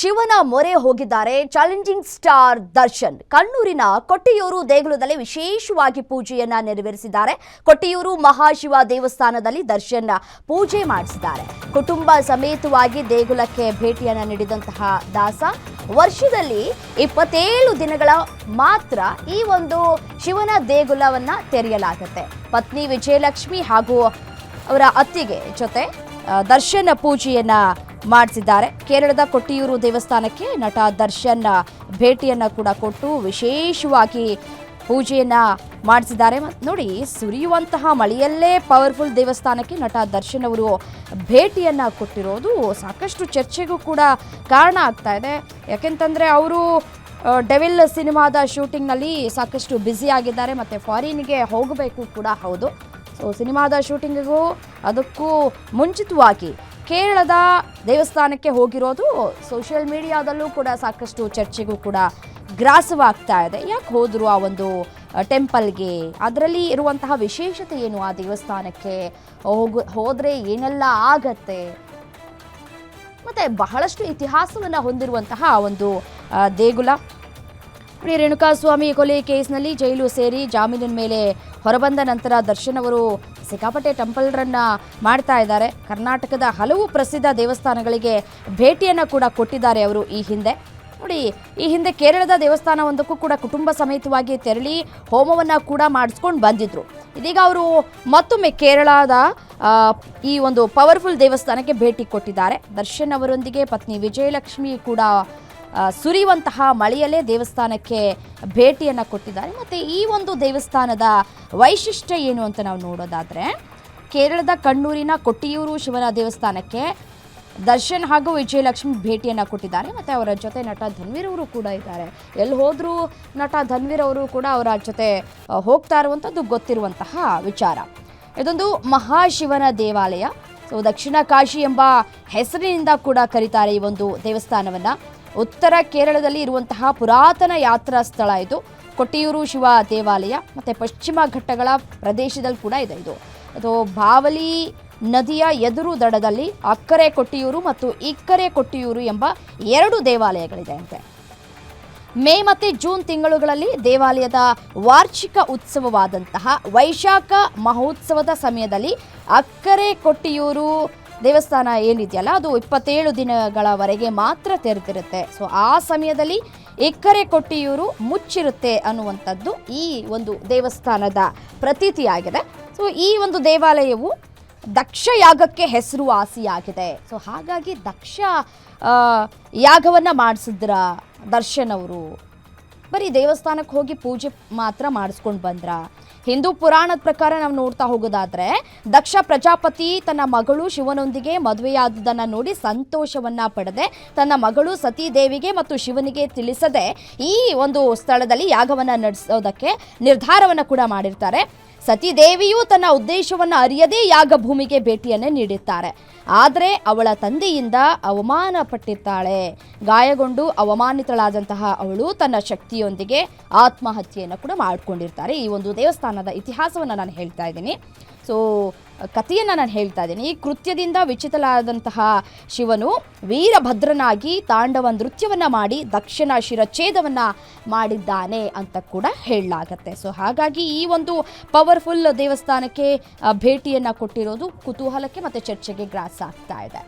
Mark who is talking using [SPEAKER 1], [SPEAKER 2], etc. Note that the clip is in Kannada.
[SPEAKER 1] ಶಿವನ ಮೊರೆ ಹೋಗಿದ್ದಾರೆ ಚಾಲೆಂಜಿಂಗ್ ಸ್ಟಾರ್ ದರ್ಶನ್. ಕಣ್ಣೂರಿನ ಕೊಟ್ಟಿಯೂರು ದೇಗುಲದಲ್ಲಿ ವಿಶೇಷವಾಗಿ ಪೂಜೆಯನ್ನ ನೆರವೇರಿಸಿದ್ದಾರೆ. ಕೊಟ್ಟಿಯೂರು ಮಹಾಶಿವ ದೇವಸ್ಥಾನದಲ್ಲಿ ದರ್ಶನ್ ಪೂಜೆ ಮಾಡಿಸಿದ್ದಾರೆ. ಕುಟುಂಬ ಸಮೇತವಾಗಿ ದೇಗುಲಕ್ಕೆ ಭೇಟಿಯನ್ನ ನೀಡಿದಂತಹ ದಾಸ, ವರ್ಷದಲ್ಲಿ ಇಪ್ಪತ್ತೇಳು ದಿನಗಳ ಮಾತ್ರ ಈ ಒಂದು ಶಿವನ ದೇಗುಲವನ್ನ ತೆರೆಯಲಾಗುತ್ತೆ. ಪತ್ನಿ ವಿಜಯಲಕ್ಷ್ಮಿ ಹಾಗೂ ಅವರ ಅತ್ತಿಗೆ ಜೊತೆ ದರ್ಶನ ಪೂಜೆಯನ್ನ ಮಾಡಿಸಿದ್ದಾರೆ. ಕೇರಳದ ಕೊಟ್ಟಿಯೂರು ದೇವಸ್ಥಾನಕ್ಕೆ ನಟ ದರ್ಶನ್ ಭೇಟಿಯನ್ನ ಕೂಡ ಕೊಟ್ಟು ವಿಶೇಷವಾಗಿ ಪೂಜೆಯನ್ನ ಮಾಡಿಸಿದ್ದಾರೆ. ನೋಡಿ, ಸುರಿಯುವಂತಹ ಮಳೆಯಲ್ಲೇ ಪವರ್ಫುಲ್ ದೇವಸ್ಥಾನಕ್ಕೆ ನಟ ದರ್ಶನ್ ಅವರು ಭೇಟಿಯನ್ನ ಕೊಟ್ಟಿರೋದು ಸಾಕಷ್ಟು ಚರ್ಚೆಗೂ ಕೂಡ ಕಾರಣ ಆಗ್ತಾ ಇದೆ. ಯಾಕೆಂತಂದ್ರೆ ಅವರು ಡೆವಿಲ್ ಸಿನಿಮಾದ ಶೂಟಿಂಗ್ನಲ್ಲಿ ಸಾಕಷ್ಟು ಬ್ಯುಸಿ ಆಗಿದ್ದಾರೆ. ಮತ್ತು ಫಾರಿನ್ಗೆ ಹೋಗಬೇಕು ಕೂಡ ಹೌದು. ಸೊ ಸಿನಿಮಾದ ಶೂಟಿಂಗಿಗೂ ಅದಕ್ಕೂ ಮುಂಚಿತವಾಗಿ ಕೇರಳದ ದೇವಸ್ಥಾನಕ್ಕೆ ಹೋಗಿರೋದು ಸೋಷಿಯಲ್ ಮೀಡಿಯಾದಲ್ಲೂ ಕೂಡ ಸಾಕಷ್ಟು ಚರ್ಚೆಗೂ ಕೂಡ ಗ್ರಾಸವಾಗ್ತಾ ಇದೆ. ಯಾಕೆ ಹೋದರು ಆ ಒಂದು ಟೆಂಪಲ್ಗೆ ಅದರಲ್ಲಿ ಇರುವಂತಹ ವಿಶೇಷತೆ ಏನು ಆ ದೇವಸ್ಥಾನಕ್ಕೆ? ಹೋಗ, ಹೋದರೆ ಏನೆಲ್ಲ ಆಗತ್ತೆ? ಮತ್ತು ಬಹಳಷ್ಟು ಇತಿಹಾಸವನ್ನು ಹೊಂದಿರುವಂತಹ ಒಂದು ದೇಗುಲ. ನೋಡಿ ರೇಣುಕಾಸ್ವಾಮಿ ಕೊಲೆ ಕೇಸ್ನಲ್ಲಿ ಜೈಲು ಸೇರಿ ಜಾಮೀನಿನ ಮೇಲೆ ಹೊರಬಂದ ನಂತರ ದರ್ಶನ್ ಅವರು ಸಿಕ್ಕಾಪಟ್ಟೆ ಟೆಂಪಲ್ ರನ್ನ ಮಾಡ್ತಾ ಇದ್ದಾರೆ. ಕರ್ನಾಟಕದ ಹಲವು ಪ್ರಸಿದ್ಧ ದೇವಸ್ಥಾನಗಳಿಗೆ ಭೇಟಿಯನ್ನು ಕೂಡ ಕೊಟ್ಟಿದ್ದಾರೆ ಅವರು ಈ ಹಿಂದೆ. ನೋಡಿ, ಈ ಹಿಂದೆ ಕೇರಳದ ದೇವಸ್ಥಾನ ಒಂದಕ್ಕೂ ಕೂಡ ಕುಟುಂಬ ಸಮೇತವಾಗಿ ತೆರಳಿ ಹೋಮವನ್ನು ಕೂಡ ಮಾಡಿಸ್ಕೊಂಡು ಬಂದಿದ್ರು. ಇದೀಗ ಅವರು ಮತ್ತೊಮ್ಮೆ ಕೇರಳದ ಈ ಒಂದು ಪವರ್ಫುಲ್ ದೇವಸ್ಥಾನಕ್ಕೆ ಭೇಟಿ ಕೊಟ್ಟಿದ್ದಾರೆ. ದರ್ಶನ್ ಅವರೊಂದಿಗೆ ಪತ್ನಿ ವಿಜಯಲಕ್ಷ್ಮಿ ಕೂಡ ಸುರಿಯುವಂತಹ ಮಳೆಯಲ್ಲೇ ದೇವಸ್ಥಾನಕ್ಕೆ ಭೇಟಿಯನ್ನು ಕೊಟ್ಟಿದ್ದಾರೆ. ಮತ್ತು ಈ ಒಂದು ದೇವಸ್ಥಾನದ ವೈಶಿಷ್ಟ್ಯ ಏನು ಅಂತ ನಾವು ನೋಡೋದಾದರೆ, ಕೇರಳದ ಕಣ್ಣೂರಿನ ಕೊಟ್ಟಿಯೂರು ಶಿವನ ದೇವಸ್ಥಾನಕ್ಕೆ ದರ್ಶನ್ ಹಾಗೂ ವಿಜಯಲಕ್ಷ್ಮಿ ಭೇಟಿಯನ್ನು ಕೊಟ್ಟಿದ್ದಾರೆ. ಮತ್ತು ಅವರ ಜೊತೆ ನಟ ಧನ್ವೀರ್ ಅವರು ಕೂಡ ಇದ್ದಾರೆ. ಎಲ್ಲಿ ಹೋದರೂ ನಟ ಧನ್ವೀರ್ ಅವರು ಕೂಡ ಅವರ ಜೊತೆ ಹೋಗ್ತಾ ಇರುವಂಥದ್ದು ಗೊತ್ತಿರುವಂತಹ ವಿಚಾರ. ಇದೊಂದು ಮಹಾಶಿವನ ದೇವಾಲಯ. ಸೊ ದಕ್ಷಿಣ ಕಾಶಿ ಎಂಬ ಹೆಸರಿನಿಂದ ಕೂಡ ಕರೀತಾರೆ ಈ ಒಂದು ದೇವಸ್ಥಾನವನ್ನು. ಉತ್ತರ ಕೇರಳದಲ್ಲಿ ಇರುವಂತಹ ಪುರಾತನ ಯಾತ್ರಾ ಸ್ಥಳ ಇದು. ಕೊಟ್ಟಿಯೂರು ಶಿವ ದೇವಾಲಯ, ಮತ್ತು ಪಶ್ಚಿಮ ಘಟ್ಟಗಳ ಪ್ರದೇಶದಲ್ಲಿ ಕೂಡ ಇದೆ ಇದು. ಅದು ಬಾವಲಿ ನದಿಯ ಎದುರು ದಡದಲ್ಲಿ ಅಕ್ಕರೆ ಕೊಟ್ಟಿಯೂರು ಮತ್ತು ಇಕ್ಕರೆ ಕೊಟ್ಟಿಯೂರು ಎಂಬ ಎರಡು ದೇವಾಲಯಗಳಿದೆ ಅಂತೆ ಮೇ ಮತ್ತು ಜೂನ್ ತಿಂಗಳುಗಳಲ್ಲಿ ದೇವಾಲಯದ ವಾರ್ಷಿಕ ಉತ್ಸವವಾದಂತಹ ವೈಶಾಖ ಮಹೋತ್ಸವದ ಸಮಯದಲ್ಲಿ ಅಕ್ಕರೆ ಕೊಟ್ಟಿಯೂರು ದೇವಸ್ಥಾನ ಏನಿದೆಯಲ್ಲ, ಅದು ಇಪ್ಪತ್ತೇಳು ದಿನಗಳವರೆಗೆ ಮಾತ್ರ ತೆರೆದಿರುತ್ತೆ. ಸೊ ಆ ಸಮಯದಲ್ಲಿ ಎಕ್ಕರೆ ಕೊಟ್ಟಿಯೂರು ಮುಚ್ಚಿರುತ್ತೆ ಅನ್ನುವಂಥದ್ದು ಈ ಒಂದು ದೇವಸ್ಥಾನದ ಪ್ರತೀತಿಯಾಗಿದೆ. ಸೊ ಈ ಒಂದು ದೇವಾಲಯವು ದಕ್ಷ ಯಾಗಕ್ಕೆ ಹೆಸರುವಾಸಿಯಾಗಿದೆ ಸೊ ಹಾಗಾಗಿ ದಕ್ಷ ಯಾಗವನ್ನ ಮಾಡಿಸಿದ್ರ ದರ್ಶನವರು ಬರೀ ದೇವಸ್ಥಾನಕ್ಕೆ ಹೋಗಿ ಪೂಜೆ ಮಾತ್ರ ಮಾಡಿಸ್ಕೊಂಡು ಬಂದ್ರ. ಹಿಂದೂ ಪುರಾಣದ ಪ್ರಕಾರ ನಾವು ನೋಡ್ತಾ ಹೋಗೋದಾದ್ರೆ ದಕ್ಷ ಪ್ರಜಾಪತಿ ತನ್ನ ಮಗಳು ಶಿವನೊಂದಿಗೆ ಮದುವೆಯಾದುದನ್ನು ನೋಡಿ ಸಂತೋಷವನ್ನ ಪಡೆದೆ. ತನ್ನ ಮಗಳು ಸತೀದೇವಿಗೆ ಮತ್ತು ಶಿವನಿಗೆ ತಿಳಿಸದೆ ಈ ಒಂದು ಸ್ಥಳದಲ್ಲಿ ಯಾಗವನ್ನ ನಡೆಸೋದಕ್ಕೆ ನಿರ್ಧಾರವನ್ನ ಕೂಡ ಮಾಡಿರ್ತಾರೆ. ಸತೀದೇವಿಯು ತನ್ನ ಉದ್ದೇಶವನ್ನು ಅರಿಯದೇ ಯಾಗ ಭೂಮಿಗೆ ಭೇಟಿಯನ್ನೇ ನೀಡಿರ್ತಾರೆ. ಆದರೆ ಅವಳ ತಂದೆಯಿಂದ ಅವಮಾನ ಪಟ್ಟಿರ್ತಾಳೆ ಗಾಯಗೊಂಡು ಅವಮಾನಿತಳಾದಂತಹ ಅವಳು ತನ್ನ ಶಕ್ತಿಯೊಂದಿಗೆ ಆತ್ಮಹತ್ಯೆಯನ್ನು ಕೂಡ ಮಾಡಿಕೊಂಡಿರ್ತಾರೆ. ಈ ಒಂದು ದೇವಸ್ಥಾನದ ಇತಿಹಾಸವನ್ನು ನಾನು ಹೇಳ್ತಾ ಇದ್ದೀನಿ. ಸೊ ಕಥೆಯನ್ನು ನಾನು ಹೇಳ್ತಾ ಇದ್ದೀನಿ. ಈ ಕೃತ್ಯದಿಂದ ವಿಚಿತಲಾದಂತಹ ಶಿವನು ವೀರಭದ್ರನಾಗಿ ತಾಂಡವ ನೃತ್ಯವನ್ನು ಮಾಡಿ ದಕ್ಷಿಣ ಶಿರಛೇದವನ್ನು ಮಾಡಿದ್ದಾನೆ ಅಂತ ಕೂಡ ಹೇಳಲಾಗತ್ತೆ. ಸೊ ಹಾಗಾಗಿ ಈ ಒಂದು ಪವರ್ಫುಲ್ ದೇವಸ್ಥಾನಕ್ಕೆ ಭೇಟಿಯನ್ನ ಕೊಟ್ಟಿರೋದು ಕುತೂಹಲಕ್ಕೆ ಮತ್ತು ಚರ್ಚೆಗೆ ಗ್ರಾಸ ಆಗ್ತಾ ಇದೆ.